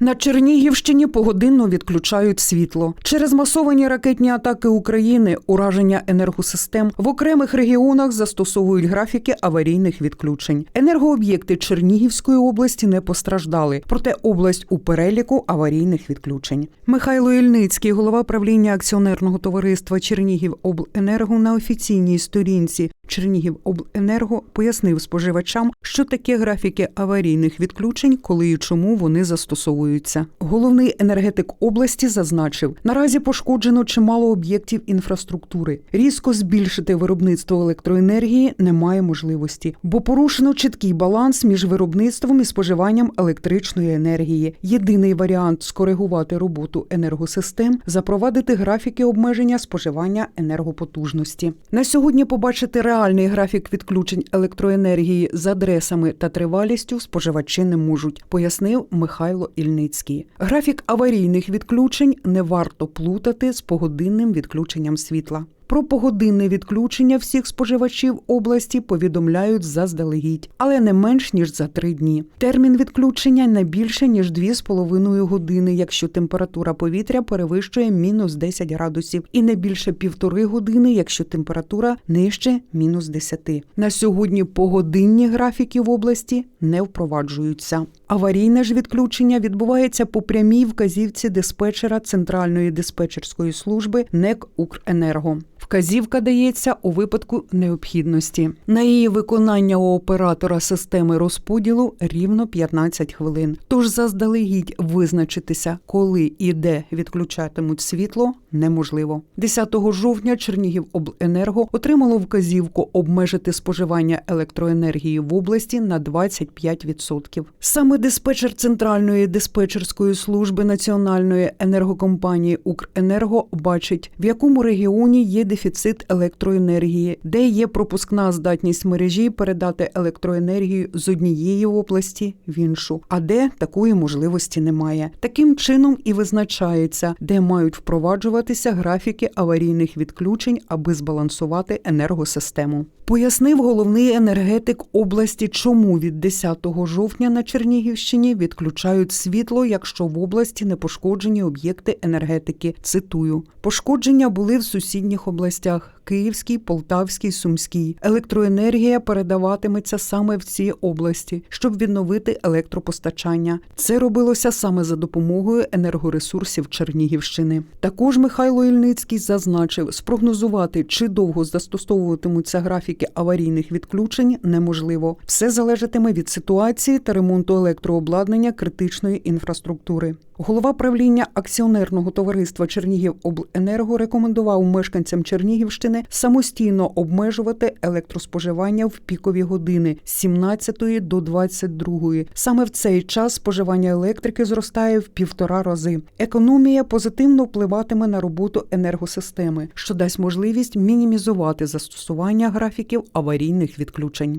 На Чернігівщині погодинно відключають світло через масовані ракетні атаки України, ураження енергосистем в окремих регіонах застосовують графіки аварійних відключень. Енергооб'єкти Чернігівської області не постраждали, проте область у переліку аварійних відключень. Михайло Ільницький, голова правління акціонерного товариства Чернігівобленерго на офіційній сторінці Чернігівобленерго пояснив споживачам, що таке графіки аварійних відключень, коли і чому вони застосовуються. Головний енергетик області зазначив, наразі пошкоджено чимало об'єктів інфраструктури. Різко збільшити виробництво електроенергії немає можливості, бо порушено чіткий баланс між виробництвом і споживанням електричної енергії. Єдиний варіант скоригувати роботу енергосистем запровадити графіки обмеження споживання енергопотужності. На сьогодні побачити реальний графік відключень електроенергії з адресами та тривалістю споживачі не можуть, пояснив Михайло Ільницький. Графік аварійних відключень не варто плутати з погодинним відключенням світла. Про погодинне відключення всіх споживачів області повідомляють заздалегідь, але не менш ніж за три дні. Термін відключення не більше ніж 2,5 години, якщо температура повітря перевищує мінус 10 градусів, і не більше півтори години, якщо температура нижче мінус 10. На сьогодні погодинні графіки в області не впроваджуються. Аварійне ж відключення відбувається по прямій вказівці диспетчера Центральної диспетчерської служби НЕК «Укренерго». Вказівка дається у випадку необхідності. На її виконання у оператора системи розподілу рівно 15 хвилин. Тож заздалегідь визначитися, коли і де відключатимуть світло, неможливо. 10 жовтня Чернігівобленерго отримало вказівку обмежити споживання електроенергії в області на 25%. Саме диспетчер Центральної диспетчерської служби Національної енергокомпанії Укренерго бачить, в якому регіоні є дефіцит електроенергії, де є пропускна здатність мережі передати електроенергію з однієї області в іншу, а де такої можливості немає. Таким чином і визначається, де мають впроваджуватися графіки аварійних відключень, аби збалансувати енергосистему. Пояснив головний енергетик області, чому від 10 жовтня на Чернігівщині відключають світло, якщо в області не пошкоджені об'єкти енергетики. Цитую: пошкодження були в сусідніх областях. Київській, Полтавській, Сумській електроенергія передаватиметься саме в ці області, щоб відновити електропостачання. Це робилося саме за допомогою енергоресурсів Чернігівщини. Також Михайло Ільницький зазначив, спрогнозувати, чи довго застосовуватимуться графіки аварійних відключень, неможливо. Все залежатиме від ситуації та ремонту електрообладнання критичної інфраструктури. Голова правління акціонерного товариства Чернігівобленерго рекомендував мешканцям Чернігівщини самостійно обмежувати електроспоживання в пікові години з 17 до 22. Саме в цей час споживання електрики зростає в півтора рази. Економія позитивно впливатиме на роботу енергосистеми, що дасть можливість мінімізувати застосування графіків аварійних відключень.